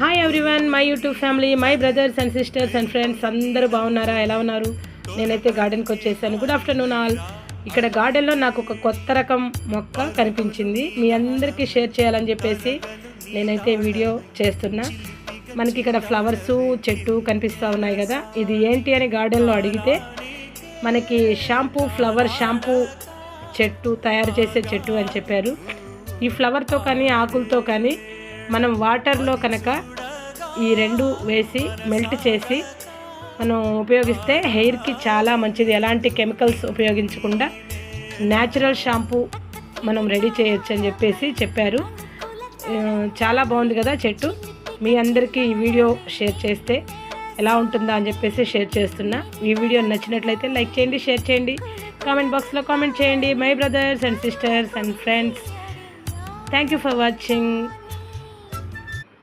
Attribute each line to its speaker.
Speaker 1: Hi everyone my YouTube family my brothers and sisters and friends అందరూ బాగున్నారా? ఎలా ఉన్నారు? నేనైతే గార్డెన్కి వచ్చేసాను. గుడ్ ఆఫ్టర్నూన్ ఆల్ ఇక్కడ గార్డెన్లో నాకు ఒక కొత్త రకం మొక్క కనిపించింది. మీ అందరికీ షేర్ చేయాలని చెప్పేసి నేనైతే వీడియో చేస్తున్నా. మనకి ఇక్కడ ఫ్లవర్స్ చెట్టు కనిపిస్తూ ఉన్నాయి కదా. ఇది ఏంటి అని గార్డెన్లో అడిగితే మనకి షాంపూ ఫ్లవర్ షాంపూ చెట్టు తయారు చేసే చెట్టు అని చెప్పారు. ఈ ఫ్లవర్తో కానీ ఆకులతో కానీ మనం వాటర్లో కనుక ఈ రెండు వేసి మెల్ట్ చేసి మనం ఉపయోగిస్తే హెయిర్కి చాలా మంచిది. ఎలాంటి కెమికల్స్ ఉపయోగించకుండా న్యాచురల్ షాంపూ మనం రెడీ చేయొచ్చు అని చెప్పేసి చెప్పారు. చాలా బాగుంది కదా చెట్టు. మీ అందరికీ ఈ వీడియో షేర్ చేస్తే ఎలా ఉంటుందా అని చెప్పేసి షేర్ చేస్తున్నా. ఈ వీడియో నచ్చినట్లయితే లైక్ చేయండి షేర్ చేయండి. కామెంట్ బాక్స్లో కామెంట్ చేయండి. My brothers and sisters and friends. Thank you for watching.